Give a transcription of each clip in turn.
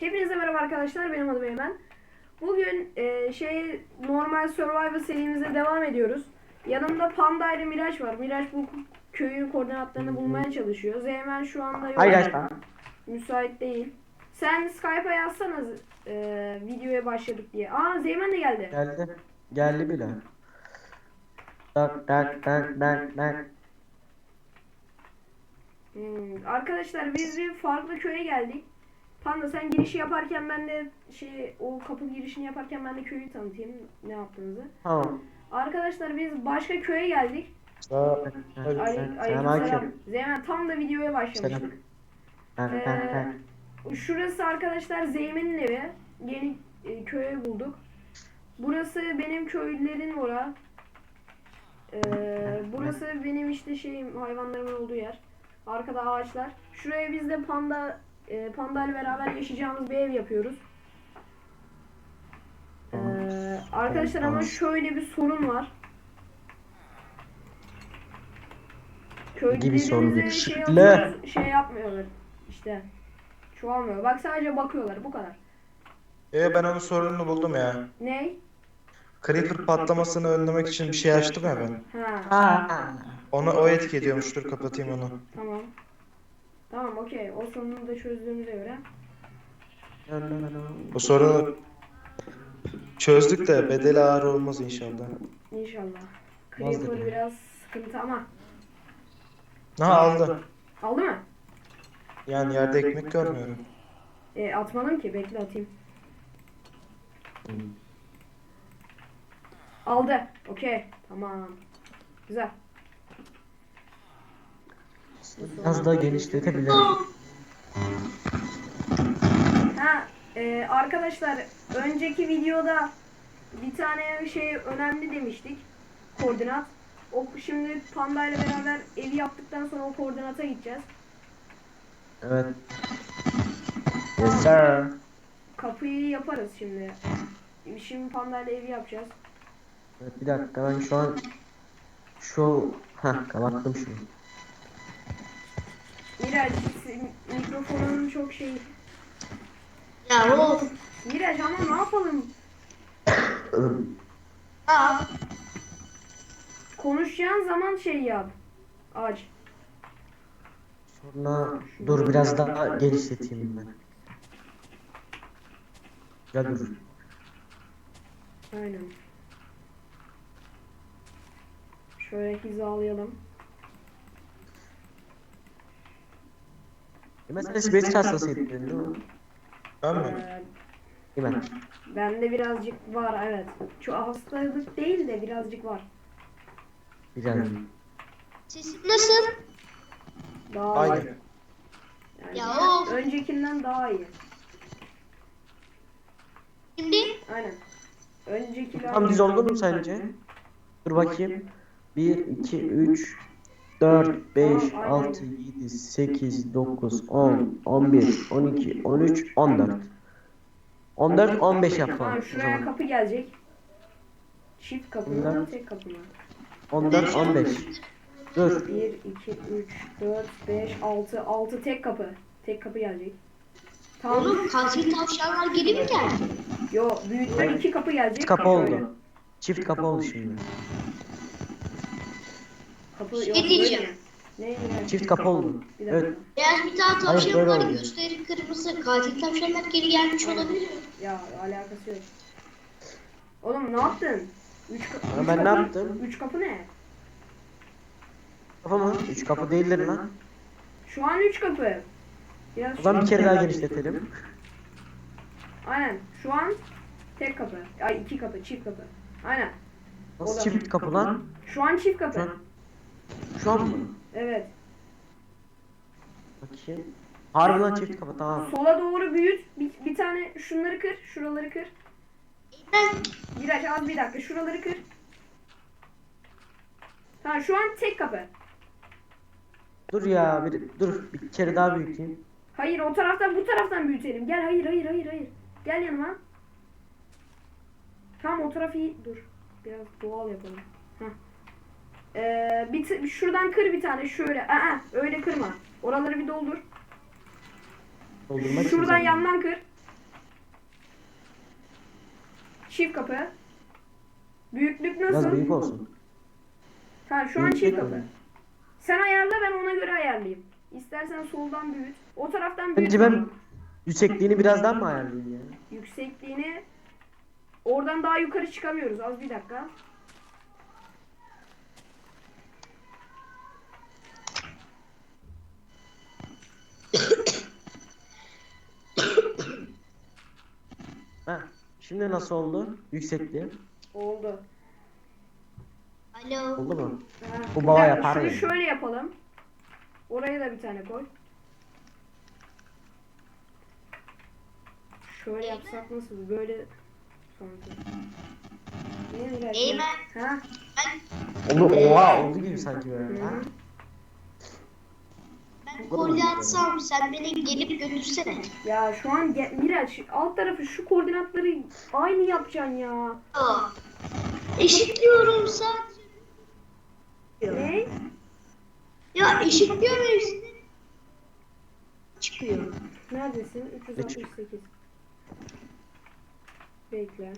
Hepinize merhaba arkadaşlar. Benim adım Eymen. Bugün e, şey normal survival serimize devam ediyoruz. Yanımda Panda ile Miraç var. Miraç bu köyün koordinatlarını bulmaya çalışıyor. Zeymen şu anda yok. Hayır hayır. Müsait değil. Sen Skype'a yazsana e, videoya başladık diye. Aa Zeymen de geldi. Geldi. Geldi bile. Tak tak tak tak tak. Hmm, Arkadaşlar biz bir farklı köye geldik. Panda sen girişi yaparken ben de şey o kapı girişini yaparken ben de köyü tanıtayım ne yaptığınızı. Tamam. Arkadaşlar biz başka köye geldik. Selamünaleyküm. aleykümselam. Zeymen tam da videoya başlamıştık. Ee, şurası arkadaşlar Zeymen'in evi. Yeni e, köye bulduk. Burası benim köylülerin ora. Ee, burası benim işte şeyim hayvanlarımın olduğu yer. Arkada ağaçlar. Şuraya biz de panda e, panda ile beraber yaşayacağımız bir ev yapıyoruz. Ee, arkadaşlar ama şöyle bir sorun var. Gibi bir sorun Köylülerimize şey, yapıyoruz, şey yapmıyorlar işte. Çoğalmıyor. Bak sadece bakıyorlar bu kadar. Ee ben onun sorununu buldum ya. Ney? Creeper patlamasını önlemek için bir şey açtım ya ben. Ha. Ha. Ona o etki ediyormuş. Dur kapatayım onu. Tamam. Tamam okey. O sorunu da çözdüğümüze göre. Bu sorunu çözdük de bedeli ağır olmaz inşallah. İnşallah. Olmaz Creeper dedi. biraz sıkıntı ama. Ha aldı. Aldı mı? Yani yerde ekmek görmüyorum. E, atmadım ki. Bekle atayım. Aldı. Okey. Tamam. Güzel. Biraz daha genişletebilirim. Ha, e, arkadaşlar önceki videoda bir tane şey önemli demiştik. Koordinat. O şimdi Panda ile beraber evi yaptıktan sonra o koordinata gideceğiz. Evet. Yes sir. Kapıyı yaparız şimdi. Şimdi Panda ile evi yapacağız. Evet, bir dakika ben şu an şu ha kapattım şunu. Miraç mikrofonun çok şey. Ya oğlum. Miraç ama ne yapalım? Aa, Konuşacağın zaman şey yap. Aç. Sonra dur biraz daha genişleteyim ben. Ya dur. Aynen. Şöyle hizalayalım. E Mesela space hastasıydın değil mi? Ben mi? Ee, Değil mi? bende birazcık var evet. Şu hastalık değil de birazcık var. Güzel. sesin nasıl? Daha Aynı. Yani Ya of. öncekinden daha iyi. Şimdi Aynen. Öncekiler Tam düz oldu mu sence? Dur bakayım. 1, 2, 3, 4, 5, 6, 7, 8, 9, 10, 11, 12, 13, 14. 14, 15 yapalım Tamam o şuraya zaman. kapı gelecek. Çift kapı mı? Bundan- Tek kapı mı? 14, 15. Dur. 1, 2, 3, 4, 5, 6, 6 tek kapı. Tek kapı gelecek. Tamam. oğlum katil tavşanlar geri mi geldi? Yo büyütme iki kapı gelecek. Çift kapı Şöyle. oldu. Çift kapı oldu şimdi. Kapı Ne yok. Ne ne? Çift kapı oldu. Bir dakika. Evet. Eğer bir tane Hayır, tavşan böyle var oldu. gösteri kırmızı katil tavşanlar geri gelmiş olabilir mi? Ya alakası yok. Oğlum ne yaptın? Üç, ka- Ya üç ben ne kapı- yaptım? Üç kapı ne? Kapı mı? 3 kapı değildir lan. Şu an üç kapı. Biraz O zaman bir kere daha genişletelim. Aynen. Şu an tek kapı. Ay iki kapı, çift kapı. Aynen. Nasıl çift kapı lan? Şu an çift kapı. Şu an, şu an mı? Evet. Bakayım. Harbiden çift kapı tamam. Sola doğru büyüt. Bir, bir tane şunları kır, şuraları kır. Ben Miraç az bir dakika şuraları kır. Tamam şu an tek kapı. Dur ya bir dur bir kere daha büyüteyim. Hayır o taraftan bu taraftan büyütelim. Gel hayır hayır hayır hayır. Gel yanıma. Tamam o tarafı iyi. Dur. Biraz doğal yapalım. Ee, bir şuradan kır bir tane şöyle. Aa, öyle kırma. Oraları bir doldur. Doldurmak şuradan güzel. yandan kır. Çift kapı. Büyüklük nasıl? Biraz büyük olsun. Ha, şu büyük an çift kapı. Öyle. Sen ayarla ben ona göre ayarlayayım. İstersen soldan büyüt. O taraftan büyüt. Bence ben yüksekliğini birazdan mı ayarlayayım yani? Yüksekliğini oradan daha yukarı çıkamıyoruz. Az bir dakika. Şimdi nasıl oldu? Yüksekliği. Oldu. Alo. Oldu mu? Ha, Bu baba yapar şunu yani. şöyle yapalım. Oraya da bir tane koy. Şöyle yapsak nasıl? Böyle sanki. Ne? Eymen. Ha? Ben, Oldu, oha oldu gibi sanki böyle. Hı Ha? Koordinatsam sen beni gelip götürsene. Ya şu an ge- Miraç alt tarafı şu koordinatları aynı yapacaksın ya. Aa. Eşitliyorum sadece. Ne? Ya eşitliyorum işte. Çıkıyor. Neredesin? 368. Bekle.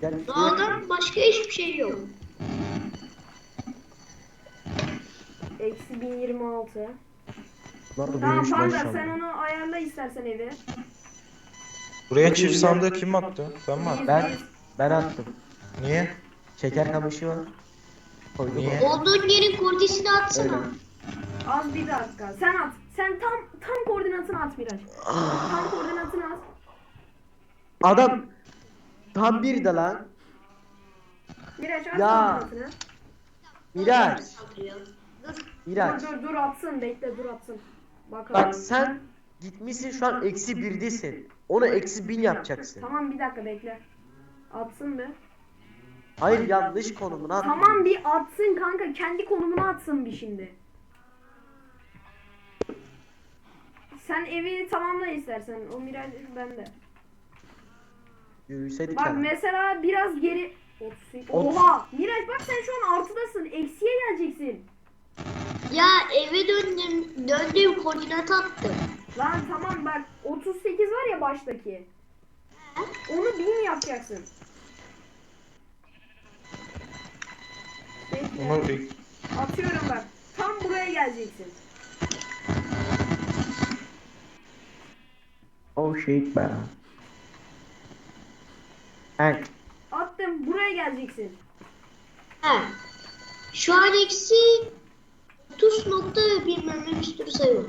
Gel. Dağdan başka hiçbir şey yok. Eksi 1026. Bunlar da Tamam büyümüş Panda sen onu ayarla istersen evi. Buraya çift sandığı kim attı? Ben mi attım? Biz- Ben ben attım. Niye? Şeker kamışı var. Koydum. Niye? Olduğun yerin koordisini Öyle. atsana. Az bir dakika. Sen at. Sen tam tam koordinatını at Miraç. Tam koordinatını at. Adam tam bir de lan. Miraç at Ya. koordinatını. Miraç. Dur. Miraç. Dur dur dur atsın. Bekle dur atsın. Bakalım. Bak sen gitmişsin şu an eksi birdesin. Onu eksi bin yapacaksın. Tamam bir dakika bekle. Atsın bir. Hayır yanlış konumuna at. Tamam bir atsın kanka. Kendi konumuna atsın bir şimdi. Sen evi tamamla istersen. O Miraç bende. Yürüseydik Bak ya. mesela biraz geri... 38. Ot- Oha! Miraç bak sen şu an artıdasın. Eksiye geleceksin. Ya eve döndüm. Döndüğüm koordinat attım. Lan tamam bak 38 var ya baştaki. Onu 1000 yapacaksın. Bekle. Onu bir- Atıyorum bak. Tam buraya geleceksin. Oh shit be. Evet. Attım buraya geleceksin. He. Şu an eksi 30 nokta bilmem ne bir sürü sayı var.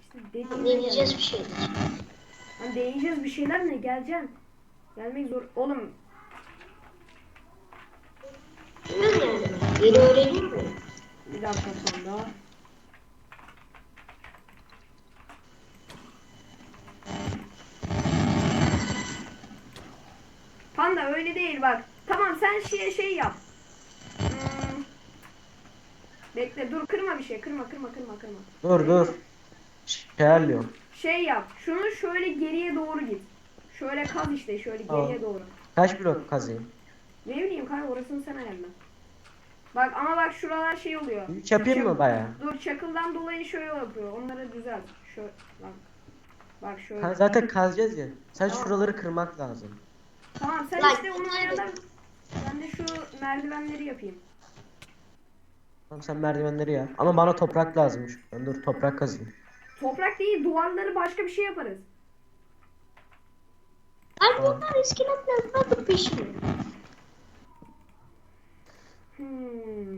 İşte dediğime Deneyeceğiz gel. bir şeyler. Hani deneyeceğiz bir şeyler ne? Geleceksin. Gelmek zor. Oğlum Bilmiyorum yani. Yeni öğreneyim mi? bir dakika sonra. Panda öyle değil bak. Tamam sen şey şey yap. Bekle dur kırma bir şey. Kırma kırma kırma kırma. Dur dur. Ayarlıyorum. Şey yap. Şunu şöyle geriye doğru git. Şöyle kaz işte şöyle Tamam. geriye doğru. Kaç blok kazayım? Ne bileyim kanka orasını sen ayarla. Bak ama bak şuralar şey oluyor. Büyük yapayım mı baya? Dur çakıldan dolayı şöyle yapıyor. Onları düzelt. Şöyle bak. Bak şöyle. Ha, zaten kazacağız ya. Sen Tamam. şuraları kırmak lazım. Tamam sen Lan, işte onu ayarla. Ben de şu merdivenleri yapayım. Tamam sen merdivenleri yap. Ama bana toprak lazım. Ben dur toprak kazayım. Toprak değil duvarları başka bir şey yaparız. Abi bunlar iskeletler nasıl pişmiyor? Hmm.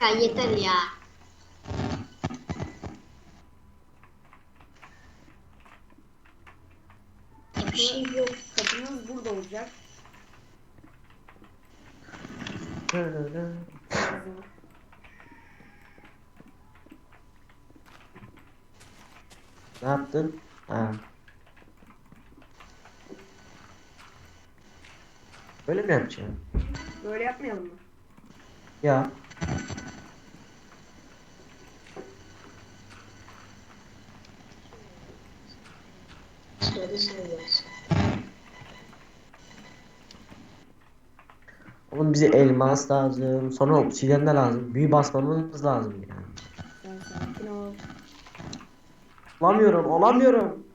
Ya yeter ya. Bir şey yok. Kapımız burada olacak. Ne yaptın? Ha. Böyle mi yapacağım? Böyle yapmayalım mı? Ya. Oğlum bize elmas lazım. Sonra obsidyen de lazım. Büyü basmamız lazım yani. Olamıyorum, olamıyorum.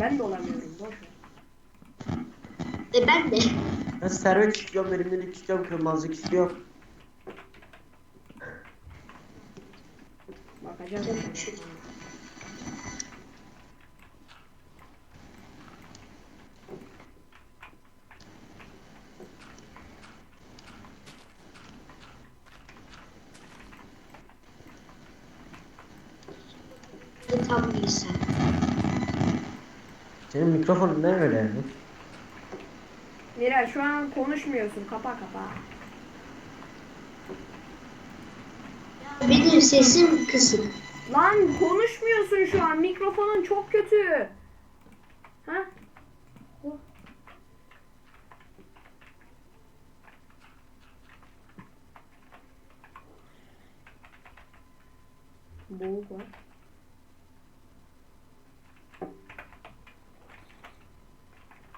Ben de olamıyorum. Boş ver. E ben de. Ben servet istiyorum, verimlilik istiyorum, kırmızılık istiyorum. Bakacağız. E, tam bilgisayar. Senin mikrofonun ne öyle? Miray şu an konuşmuyorsun. Kapa kapa. Benim sesim kısık. Lan konuşmuyorsun şu an. Mikrofonun çok kötü. Ha? Boğuk var.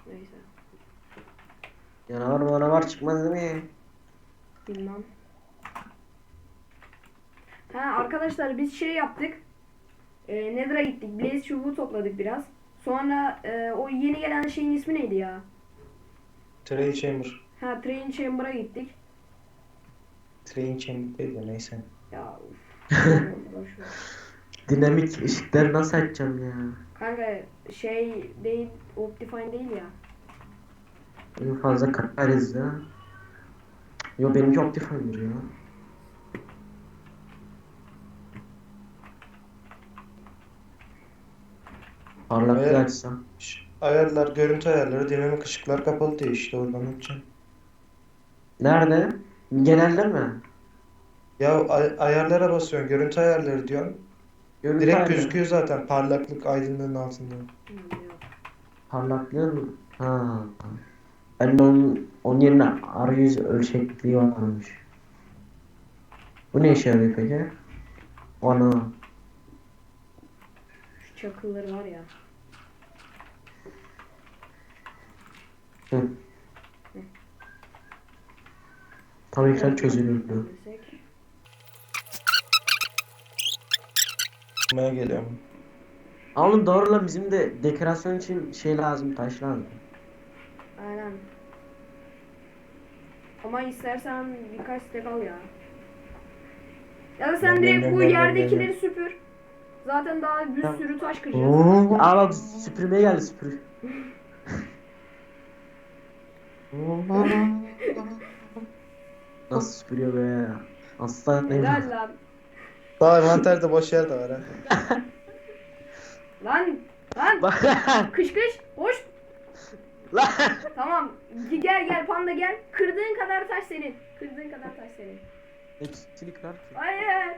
Neyse. Canavar manavar çıkmaz değil mi? Bilmem. Ha arkadaşlar biz şey yaptık. E, Nether'a gittik. Blaze çubuğu topladık biraz. Sonra e, o yeni gelen şeyin ismi neydi ya? Train Chamber. Ha Train Chamber'a gittik. Train Chamber değil de neyse. Ya uf. Boş ver. Dinamik ışıkları nasıl açacağım ya? Kanka şey değil Optifine değil ya. En fazla kaparız ya. Yo benimki Optifine'dir ya. Parlaklığı Evet. açsam. Ayarlar, görüntü ayarları, dinamik ışıklar kapalı diye işte oradan açacağım. Nerede? Genelde mi? Ya ay- ayarlara basıyorsun, görüntü ayarları diyorsun. Görüntü Direkt ayarı. gözüküyor zaten parlaklık aydınlığın altında. Hmm. Parlaklığı mı? Ha. Ben de onun, onun yerine arayüz ölçekliği varmış. Bu ne işe yarıyor peki? Ana. Şu çakılları var ya. Hı. Tam ekran. Desek. Yapmaya geliyorum. Oğlum doğru lan bizim de dekorasyon için şey lazım, taş lazım. Aynen. Ama istersen birkaç stek al ya. Ya da sen Ben- direkt ben- bu ben- ben- yerdekileri ben- süpür. Zaten daha bir Tamam. sürü taş kıracağız. Oo, aa bak süpürmeye geldi süpür. Nasıl süpürüyor be? Aslan ne? Helal lan. Daha envanterde boş yer de var ha. Lan. Lan. Bak Kış kış. Hoş. Lan. Tamam. Gel gel panda gel. Kırdığın kadar taş senin. Kırdığın kadar taş senin. Hepsini kırar ki. Hayır.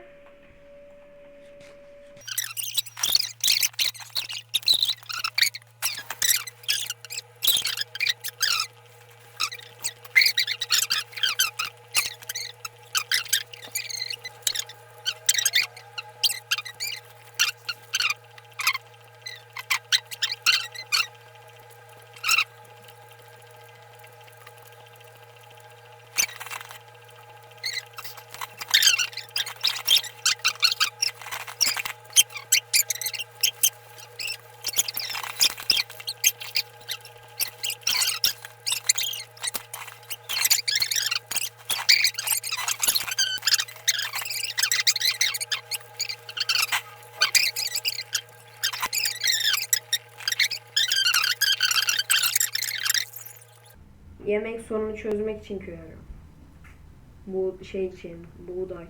Yemek sorunu çözmek için köy arıyorum. Bu şey için. Buğday.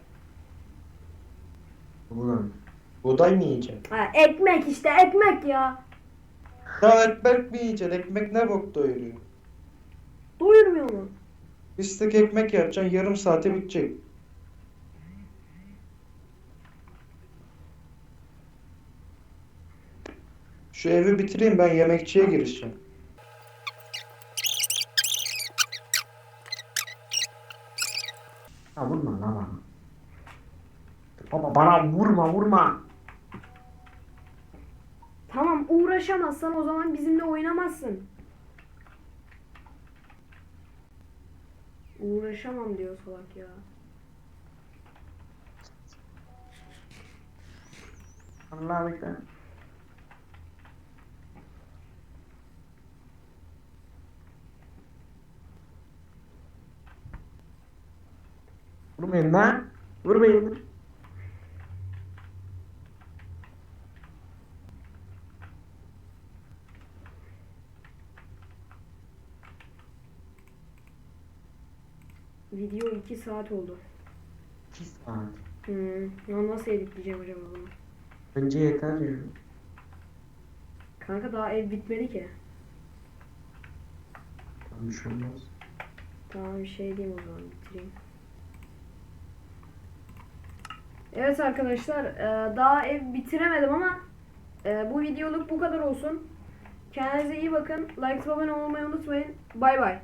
Ulan. Buğday mı yiyeceksin? Ha, ekmek işte ekmek ya. Ya ekmek mi yiyeceksin? Ekmek ne bok doyuruyor? Doyurmuyor mu? Bir stek ekmek yapacaksın yarım saate bitecek. Şu evi bitireyim ben yemekçiye girişeceğim. Vurma lan bana. Baba bana vurma vurma. Tamam uğraşamazsan o zaman bizimle oynamazsın. Uğraşamam diyor salak ya. Allah bekle. Vurmayın lan. Vurmayın. Video 2 saat oldu. 2 saat. Hmm. Ya nasıl editleyeceğim acaba bunu? Bence yeter ya. Kanka daha ev bitmedi ki. Tamam bir şey olmaz. Tamam bir şey diyeyim o zaman bitireyim. Evet arkadaşlar e, daha ev bitiremedim ama e, bu videoluk bu kadar olsun. Kendinize iyi bakın. Like abone olmayı unutmayın. Bay bay.